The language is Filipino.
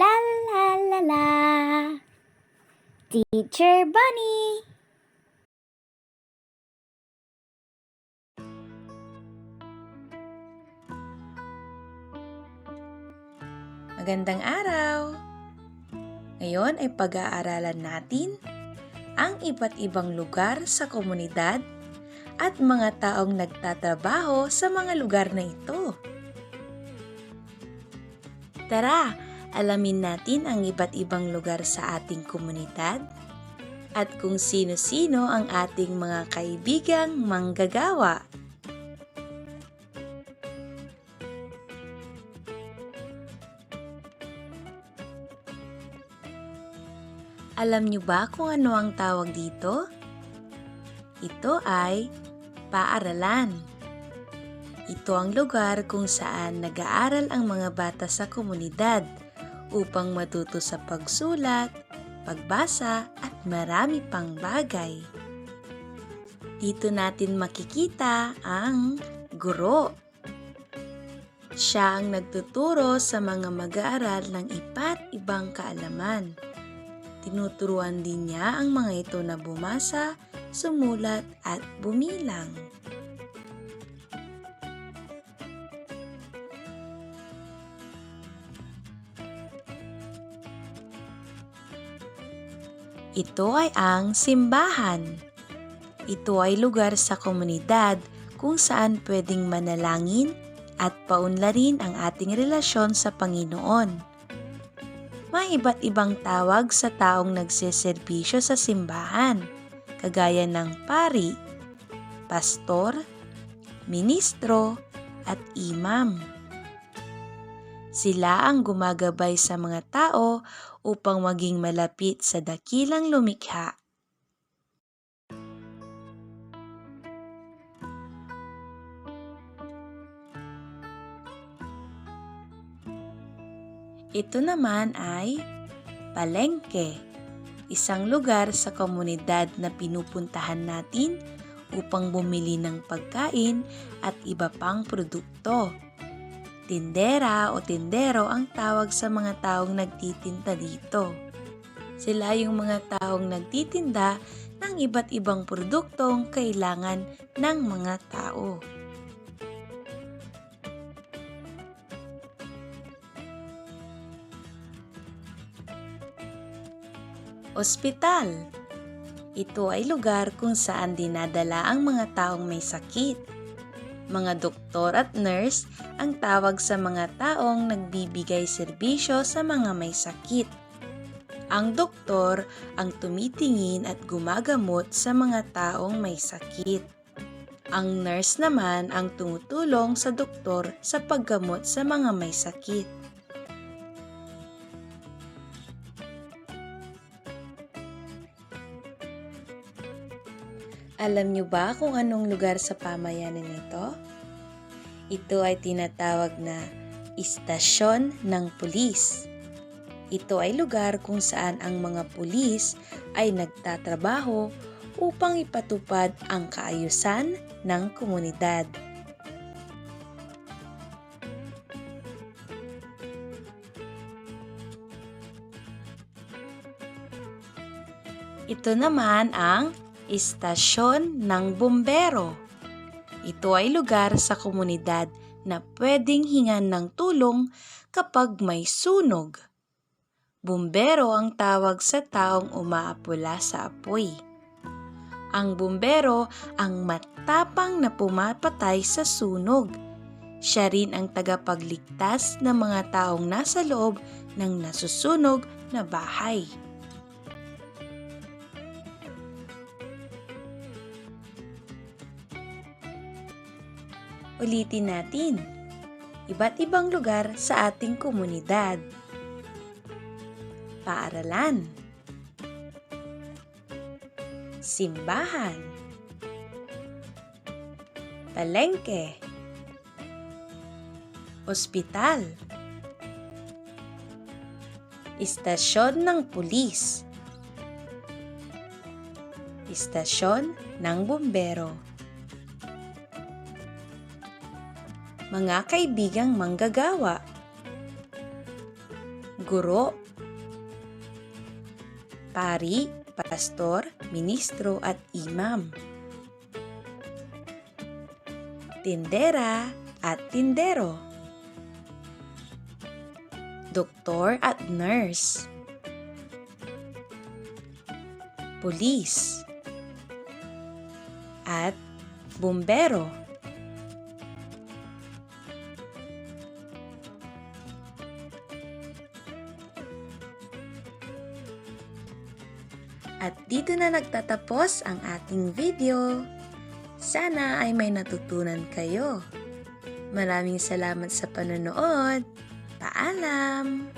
La la la la. Teacher Bunny. Magandang araw! Ngayon ay pag-aaralan natin ang iba't ibang lugar sa komunidad at mga taong nagtatrabaho sa mga lugar na ito. Tara, alamin natin ang iba't ibang lugar sa ating komunidad at kung sino-sino ang ating mga kaibigang manggagawa. Alam niyo ba kung ano ang tawag dito? Ito ay paaralan. Ito ang lugar kung saan nag-aaral ang mga bata sa komunidad upang matuto sa pagsulat, pagbasa at marami pang bagay. Dito natin makikita ang guro. Siya ang nagtuturo sa mga mag-aaral ng iba't ibang kaalaman. Tinuturuan din niya ang mga ito na bumasa, sumulat at bumilang. Ito ay ang simbahan. Ito ay lugar sa komunidad kung saan pwedeng manalangin at paunlarin ang ating relasyon sa Panginoon may iba't ibang tawag sa taong nagseserbisyo sa simbahan, kagaya ng pari, pastor, ministro, at imam. Sila ang gumagabay sa mga tao upang maging malapit sa dakilang lumikha. Ito naman ay palengke, isang lugar sa komunidad na pinupuntahan natin upang bumili ng pagkain at iba pang produkto. Tindera o tindero ang tawag sa mga taong nagtitinda dito. Sila yung mga taong nagtitinda ng iba't ibang produktong kailangan ng mga tao. Ospital. Ito ay lugar kung saan dinadala ang mga taong may sakit. Mga doktor at nurse ang tawag sa mga taong nagbibigay serbisyo sa mga may sakit. Ang doktor ang tumitingin at gumagamot sa mga taong may sakit. Ang nurse naman ang tumutulong sa doktor sa paggamot sa mga may sakit. Alam niyo ba kung anong lugar sa pamayanan ito? Ito ay tinatawag na istasyon ng pulis. Ito ay lugar kung saan ang mga pulis ay nagtatrabaho upang ipatupad ang kaayusan ng komunidad. Ito naman ang Istasyon ng Bumbero. Ito ay lugar sa komunidad na pwedeng hingan ng tulong kapag may sunog. Bumbero ang tawag sa taong umaapula sa apoy. Ang bumbero ang matapang na pumapatay sa sunog. Siya rin ang tagapagligtas ng mga taong nasa loob ng nasusunog na bahay. Ulitin natin. Iba't ibang lugar sa ating komunidad. Paaralan. Simbahan. Palengke. Ospital. Istasyon ng pulis. Istasyon ng bumbero. Mga kaibigang manggagawa. guro, pari, pastor, ministro at imam. Tindera at tindero. Doktor at nurse. Pulis. At bumbero. At dito na nagtatapos ang ating video. Sana ay may natutunan kayo. Maraming salamat sa panonood. Paalam!